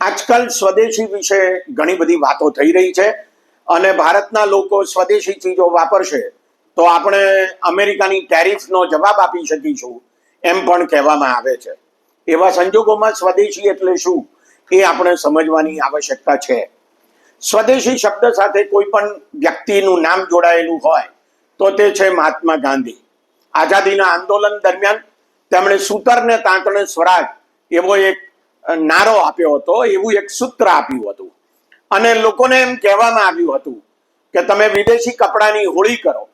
આજકાલ સ્વદેશી વિશે ઘણી બધી વાતો થઈ રહી છે અને ભારતના લોકો સ્વદેશી ચીજો વાપરશે તો આપણે અમેરિકાની ટેરિફનો જવાબ આપી શકીશું એમ પણ કહેવામાં આવે છે. એવા સંજોગોમાં સ્વદેશી એટલે શું એ આપણે સમજવાની આવશ્યકતા છે. સ્વદેશી શબ્દ સાથે કોઈ પણ વ્યક્તિનું નામ જોડાયેલું હોય તો તે છે મહાત્મા ગાંધી. આઝાદીના આંદોલન દરમિયાન તેમણે સૂતરને તાંતણે સ્વરાજ એવો એક નારો આપ્યો હતો, એવું એક સૂત્ર આપ્યું હતું. અને લોકોને એમ કહેવામાં આવ્યું હતું કે તમે વિદેશી કપડાની હોળી કરો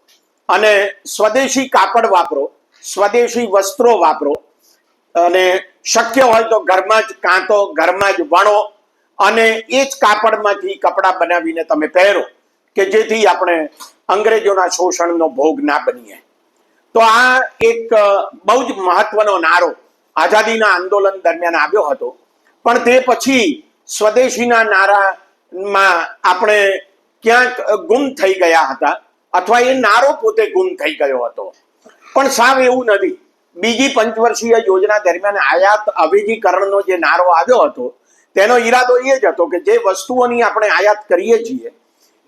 અને સ્વદેશી કાપડ વાપરો, સ્વદેશી વસ્ત્રો વાપરો અને શક્ય હોય તો ઘરમાં જ કાંતો, ઘરમાં જ વણો અને એ જ કાપડમાંથી કપડાં બનાવીને તમે પહેરો કે જેથી આપણે અંગ્રેજોના શોષણનો ભોગ ના બનીએ. તો આ એક બહુ જ મહત્વનો નારો આઝાદીના આંદોલન દરમિયાન આવ્યો હતો. પણ તે પછી સ્વદેશીના નારામાં આપણે ક્યાંક ગુમ થઈ ગયા હતા અથવા એ નારો પોતે ગુમ થઈ ગયો હતો. પણ સાવ એવું નથી. બીજી પંચવર્ષીય યોજના દરમિયાન આયાત અવેજીકરણનો જે નારો આવ્યો હતો, તેનો ઈરાદો એ જ હતો કે જે વસ્તુઓની આપણે આયાત કરીએ છીએ,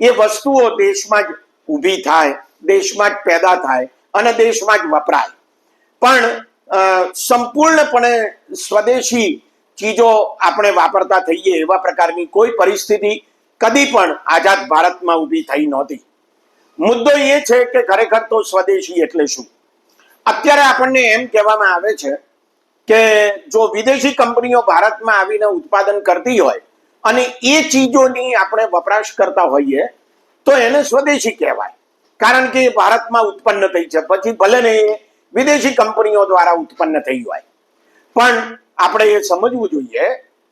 એ વસ્તુઓ દેશમાં જ ઊભી થાય, દેશમાં જ પેદા થાય અને દેશમાં જ વપરાય. પણ સંપૂર્ણપણે સ્વદેશી ચીજો આપણે વાપરતા થઈએ એવા પ્રકારની કોઈ પરિસ્થિતિ કદી પણ આઝાદ ભારતમાં ઊભી થઈ નહોતી. મુદ્દો એ છે કે ખરેખર તો સ્વદેશી એટલે શું? અત્યારે આપણને એમ કહેવામાં આવે છે કે જો વિદેશી કંપનીઓ ભારતમાં આવીને ઉત્પાદન કરતી હોય અને એ ચીજોની આપણે વપરાશ કરતા હોઈએ, તો એને સ્વદેશી કહેવાય. કારણ કે ભારતમાં ઉત્પન્ન થઈ છે. પછી ભલે ને વિદેશી કંપનીઓ દ્વારા ઉત્પન્ન થઈ હોય. પણ આપણે એ સમજવું જોઈએ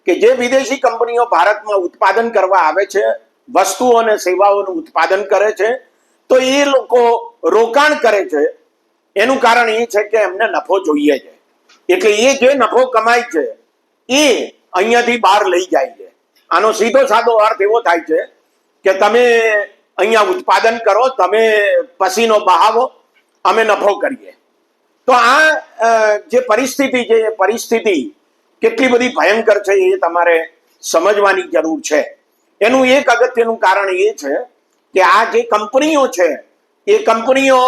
કે જે વિદેશી કંપનીઓ ભારતમાં ઉત્પાદન કરવા આવે છે, વસ્તુઓ અને સેવાઓનું ઉત્પાદન કરે છે, તો એ લોકો રોકાણ કરે છે. એનું કારણ એ છે કે એમને નફો જોઈએ છે. એટલે એ જે નફો કમાય છે, એ અહીંયાથી બહાર લઈ જાય છે. આનો સીધો સાદો અર્થ એવો થાય છે કે તમે અહીંયા ઉત્પાદન કરો, તમે પસીનો બહાવો, અમે નફો કરીએ. તો આ જે પરિસ્થિતિ છે, એ પરિસ્થિતિ કેટલી બધી ભયંકર છે એ તમારે સમજવાની જરૂર છે. એનું એક અગત્યનું કારણ એ છે કે આ જે કંપનીઓ છે, એ કંપનીઓ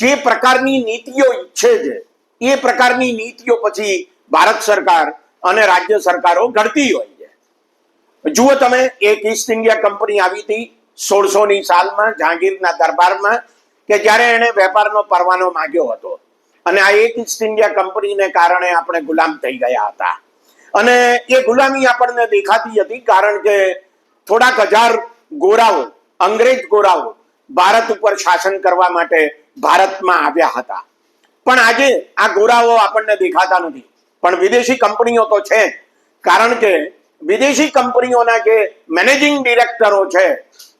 જે પ્રકારની નીતિઓ ઈચ્છે છે, એ પ્રકારની નીતિઓ પછી ભારત સરકાર અને રાજ્ય સરકારો ઘડતી હોય છે. જુઓ તમે, એક ઈસ્ટ ઇન્ડિયા કંપની આવી હતી સોળસો ની સાલમાં, જહાંગીરના દરબારમાં, કે જ્યારે એને વેપારનો પરવાનો માંગ્યો હતો. અને આ એક ઈસ્ટ ઇન્ડિયા કંપનીને કારણે આપણે ગુલામ થઈ ગયા હતા. અને એ ગુલામી આપણને દેખાતી હતી કારણ કે થોડાક હજાર ગોરાઓ, અંગ્રેજ ગોરાઓ ભારત ઉપર શાસન કરવા માટે ભારતમાં આવ્યા હતા. પણ આજે આ ગોરાઓ આપણને દેખાતા નથી. પણ વિદેશી કંપનીઓ તો છે કારણ કે વિદેશી કંપનીઓના જે મેનેજિંગ ડિરેક્ટરો છે,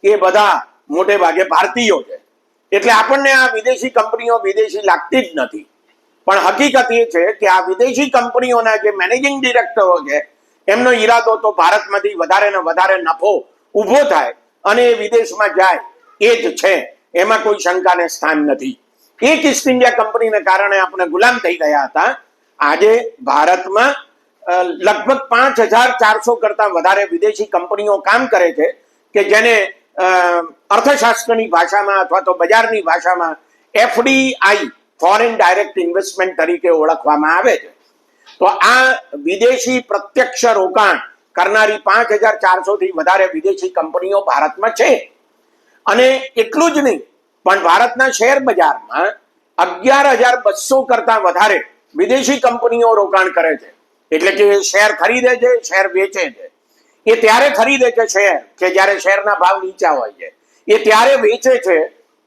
એ બધા મોટે ભાગે ભારતીયો છે. એટલે આપણને આ વિદેશી કંપનીઓ વિદેશી લાગતી જ નથી. પણ હકીકત એ છે કે આ વિદેશી કંપનીઓના જે મેનેજિંગ ડિરેક્ટરો છે, એમનો ઈરાદો તો ભારતમાંથી વધારે ને વધારે નફો ઊભો થાય અને એ વિદેશમાં જાય, એ જ છે. એમાં કોઈ શંકાને સ્થાન નથી. એક ઈસ્ટ ઇન્ડિયા કંપનીને કારણે આપણે ગુલામ થઈ ગયા હતા. આજે ભારતમાં લગભગ પાંચ હજાર ચારસો કરતા વધારે વિદેશી કંપનીઓ કામ કરે છે કે જેને અર્થશાસ્ત્રની ભાષામાં અથવા તો બજારની ભાષામાં એફડીઆઈ ફોરેન ડાયરેક્ટ ઇન્વેસ્ટમેન્ટ તરીકે ઓળખવામાં આવે છે. તો આ વિદેશી પ્રત્યક્ષ રોકાણ કરનારી પાંચ હજાર ચારસો થી વધારે વિદેશી કંપનીઓ ભારતમાં છે. અને એટલું જ નહીં, પણ ભારતના શેર બજારમાં અગિયાર હજાર બસો કરતા વધારે વિદેશી કંપનીઓ રોકાણ કરે છે. એટલે કે શેર ખરીદે છે, શેર વેચે છે. એ ત્યારે ખરીદે છે શેર, કે જ્યારે શેરના ભાવ નીચા હોય છે. એ ત્યારે વેચે છે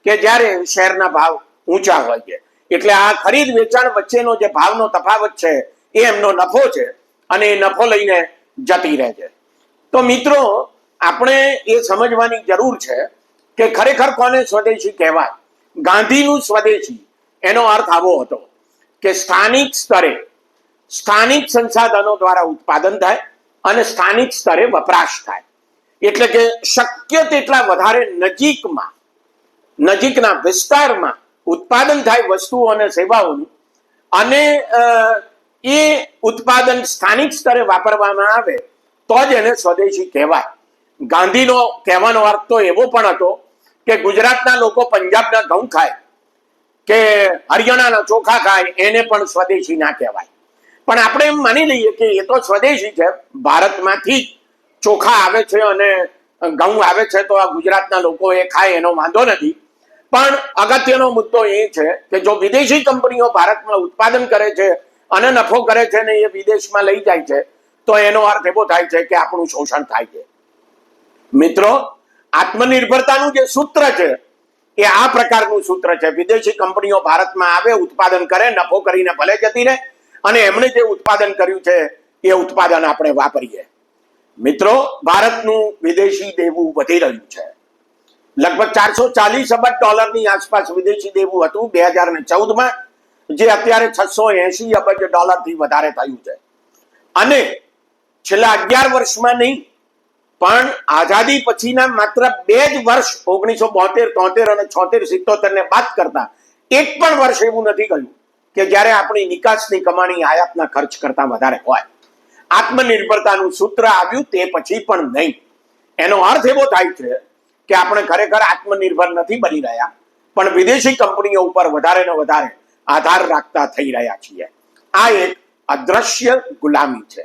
કે જ્યારે શેરના ભાવ ઊંચા હોય છે. એટલે આ ખરીદ વેચાણ વચ્ચેનો જે ભાવનો તફાવત છે, એ એમનો નફો છે અને એ નફો લઈને જતી રહે છે. તો મિત્રો, આપણે એ સમજવાની જરૂર છે કે ખરેખર કોને સ્વદેશી કહેવાય? ગાંધીનું સ્વદેશી, એનો અર્થ આવો હતો કે સ્થાનિક સ્તરે, સ્થાનિક સંસાધનો દ્વારા ઉત્પાદન થાય અને સ્થાનિક સ્તરે વપરાશ થાય. એટલે કે શક્ય તેટલા વધારે નજીકમાં, નજીકના વિસ્તારમાં ઉત્પાદન થાય વસ્તુઓ અને સેવાઓનું. અને એ ઉત્પાદન સ્થાનિક સ્તરે વાપરવામાં આવે, તો જ એને સ્વદેશી કહેવાય. ગાંધીનો કહેવાનો અર્થ તો એવો પણ હતો કે ગુજરાતના લોકો પંજાબના ઘઉં ખાય, કે હરિયાણાના ચોખા ખાય, એને પણ સ્વદેશી ના કહેવાય. પણ આપણે એમ માની લઈએ કે એ તો સ્વદેશી છે, ભારતમાંથી જ ચોખા આવે છે અને ઘઉં આવે છે, તો આ ગુજરાતના લોકો એ ખાય એનો વાંધો નથી. પણ અગત્યનો મુદ્દો એ છે કે જો વિદેશી કંપનીઓ ભારતમાં ઉત્પાદન કરે છે અને નફો કરે છે ને એ વિદેશમાં લઈ જાય છે, તો એનો અર્થ એવો થાય છે કે આપણું શોષણ થાય છે. મિત્રો, આત્મનિર્ભરતાનું જે સૂત્ર છે, એ આ પ્રકારનું સૂત્ર છે. વિદેશી કંપનીઓ ભારતમાં આવે, ઉત્પાદન કરે, નફો કરીને ભલે જતી રહે, અને એમણે જે ઉત્પાદન કર્યું છે, એ ઉત્પાદન આપણે વાપરીએ. મિત્રો, ભારતનું વિદેશી દેવું વધી રહ્યું છે. લગભગ ચારસો ચાલીસ અબજ ડોલરની આસપાસ વિદેશી દેવું હતું બે હજાર ને ચૌદમાં, જે અત્યારે છસો એસી અબજ ડોલરથી વધારે થયું છે. અને છેલ્લા અગિયાર વર્ષમાં નહીં, પણ આઝાદી પછીના માત્ર બે જ વર્ષ, ઓગણીસો બોતેર, તોતેર અને છોતેર સિત્તોતેર ને બાદ કરતા એક પણ વર્ષ એવું નથી કહ્યું કે જ્યારે આપણી નિકાસની કમાણી આયાતના ખર્ચ કરતા વધારે હોય. આત્મનિર્ભરતાનું સૂત્ર આવ્યું તે પછી પણ નહીં. એનો અર્થ એવો થાય છે કે આપણે ખરેખર આત્મનિર્ભર નથી બની રહ્યા, પણ વિદેશી કંપનીઓ ઉપર વધારે ને વધારે આધાર રાખતા થઈ રહ્યા છીએ. આ એક અદ્રશ્ય ગુલામી છે.